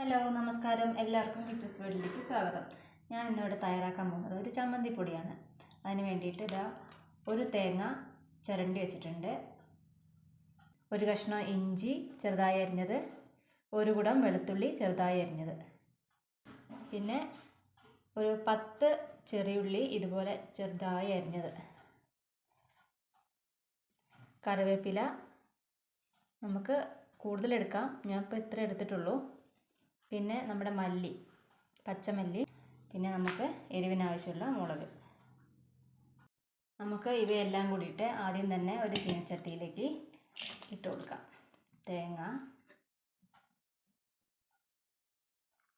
Hello നമസ്കാരം. എല്ലാവർക്കും കിറ്റസ് വേൾഡിലേക്ക് സ്വാഗതം. ഞാൻ ഇന്നിവിടെ തയ്യാറാക്കാൻ പോകുന്നത് ഒരു ചമ്മന്തി പൊടിയാണ് അതിന് വേണ്ടിയിട്ട് ഇതാ ഒരു തേങ്ങ ചിരണ്ടി വെച്ചിട്ടുണ്ട്. ഒരു കഷ്ണം ഇഞ്ചി ചെറുതായി അരിഞ്ഞത് ഒരു കുടം വെളുത്തുള്ളി ചെറുതായി അരിഞ്ഞത്. പിന്നെ ഒരു പത്ത് ചെറിയുള്ളി ഇതുപോലെ ചെറുതായി അരിഞ്ഞത്. കറിവേപ്പില നമുക്ക് കൂടുതലെടുക്കാം. ഞാൻ ഇപ്പോൾ ഇത്ര എടുത്തിട്ടുള്ളൂ. പിന്നെ നമ്മുടെ മല്ലി പച്ചമല്ലി പിന്നെ നമുക്ക് എരിവിനാവശ്യമുള്ള മുളക്. നമുക്ക് ഇവയെല്ലാം കൂടിയിട്ട് ആദ്യം തന്നെ ഒരു ചീനച്ചട്ടിയിലേക്ക് ഇട്ട് കൊടുക്കാം. തേങ്ങ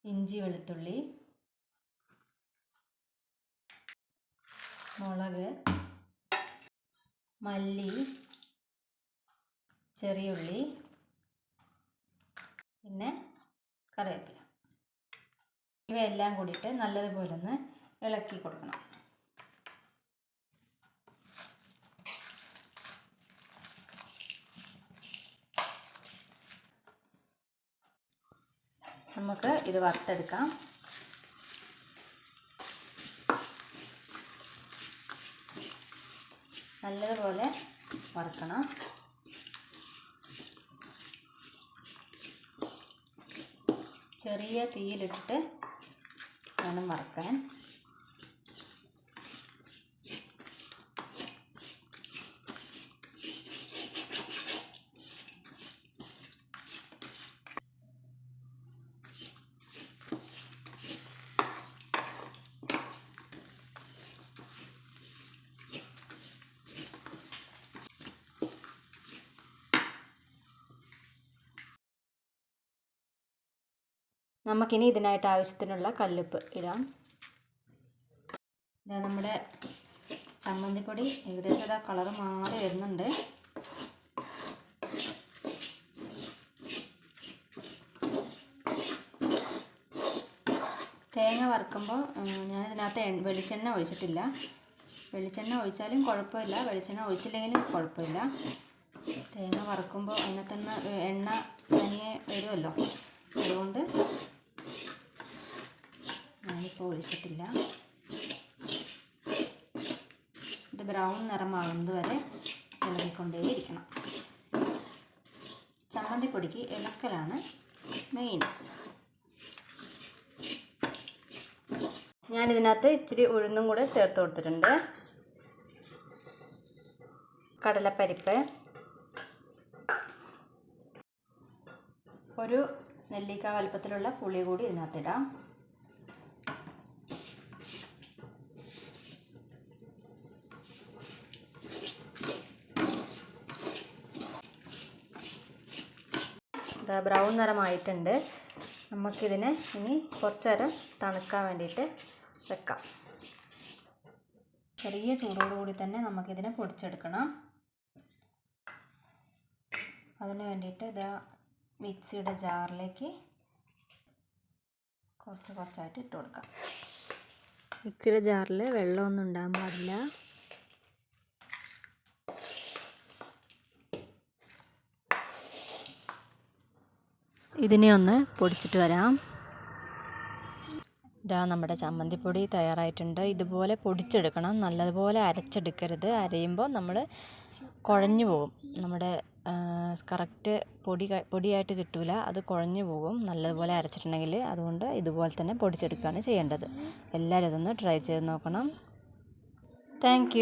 ഇഞ്ചി വെളുത്തുള്ളി മുളക് മല്ലി ചെറിയുള്ളി പിന്നെ കറിവേപ്പില. ഇവയെല്ലാം കൂടിയിട്ട് നല്ലതുപോലെ ഒന്ന് ഇളക്കി കൊടുക്കണം. നമുക്ക് ഇത് വറുത്തെടുക്കാം. നല്ലതുപോലെ വറുക്കണം. ചെറിയ തീയിലിട്ടിട്ട് വേണം വറുക്കാൻ. നമുക്കിനി ഇതിനായിട്ട് ആവശ്യത്തിനുള്ള കല്ലുപ്പ് ഇടാം. ഇതാ നമ്മുടെ ചമ്മന്തിപ്പൊടി. ഏകദേശം ഇതാ കളറ് മാറി വരുന്നുണ്ട്. തേങ്ങ വറുക്കുമ്പോൾ ഞാനിതിനകത്ത് വെളിച്ചെണ്ണ ഒഴിച്ചിട്ടില്ല. വെളിച്ചെണ്ണ ഒഴിച്ചാലും കുഴപ്പമില്ല. വെളിച്ചെണ്ണ ഒഴിച്ചില്ലെങ്കിലും കുഴപ്പമില്ല. തേങ്ങ വറുക്കുമ്പോൾ അതിനകത്തുനിന്ന് എണ്ണ തനിയെ വരുമല്ലോ. അതുകൊണ്ട് ഞാനിപ്പോൾ ഒഴിച്ചിട്ടില്ല. ഇത് ബ്രൗൺ നിറമാകുന്നത് വരെ ഇളകിക്കൊണ്ടേയിരിക്കണം. ചമ്മന്തിപ്പൊടിക്ക് ഇളക്കലാണ് മെയിൻ ഞാനിതിനകത്ത് ഇച്ചിരി ഉഴുന്നും കൂടെ ചേർത്ത് കൊടുത്തിട്ടുണ്ട്. കടലപ്പരിപ്പ്. ഒരു നെല്ലിക്ക വലുപ്പത്തിലുള്ള പുളി കൂടി ഇതിനകത്തിടാം. ഇതാ ബ്രൗൺ നിറമായിട്ടുണ്ട്. നമുക്കിതിനെ ഇനി കുറച്ച് നേരം തണുക്കാൻ വേണ്ടിയിട്ട് വെക്കാം. ചെറിയ ചൂടോടുകൂടി തന്നെ നമുക്കിതിനെ പൊടിച്ചെടുക്കണം. അതിന് വേണ്ടിയിട്ട് ഇതാ മിക്സിയുടെ ജാറിലേക്ക് കുറച്ച് കുറച്ചായിട്ട് ഇട്ട് കൊടുക്കാം. മിക്സിയുടെ ജാറിൽ വെള്ളമൊന്നും ഉണ്ടാകാൻ പാടില്ല. ഇതിനെ ഒന്ന് പൊടിച്ചിട്ട് വരാം. ഇതാ നമ്മുടെ ചമ്മന്തിപ്പൊടി തയ്യാറായിട്ടുണ്ട്. ഇതുപോലെ പൊടിച്ചെടുക്കണം. നല്ലതുപോലെ അരച്ചെടുക്കരുത്. അരയുമ്പോൾ നമ്മൾ കുഴഞ്ഞു പോകും. നമ്മുടെ കറക്റ്റ് പൊടി പൊടിയായിട്ട് കിട്ടില്ല അത് കുഴഞ്ഞു പോകും. നല്ലതുപോലെ അരച്ചിട്ടുണ്ടെങ്കിൽ അതുകൊണ്ട് ഇതുപോലെ തന്നെ പൊടിച്ചെടുക്കുകയാണ് ചെയ്യേണ്ടത്. എല്ലാവരും ഇതൊന്ന് ട്രൈ ചെയ്ത് നോക്കണം. താങ്ക്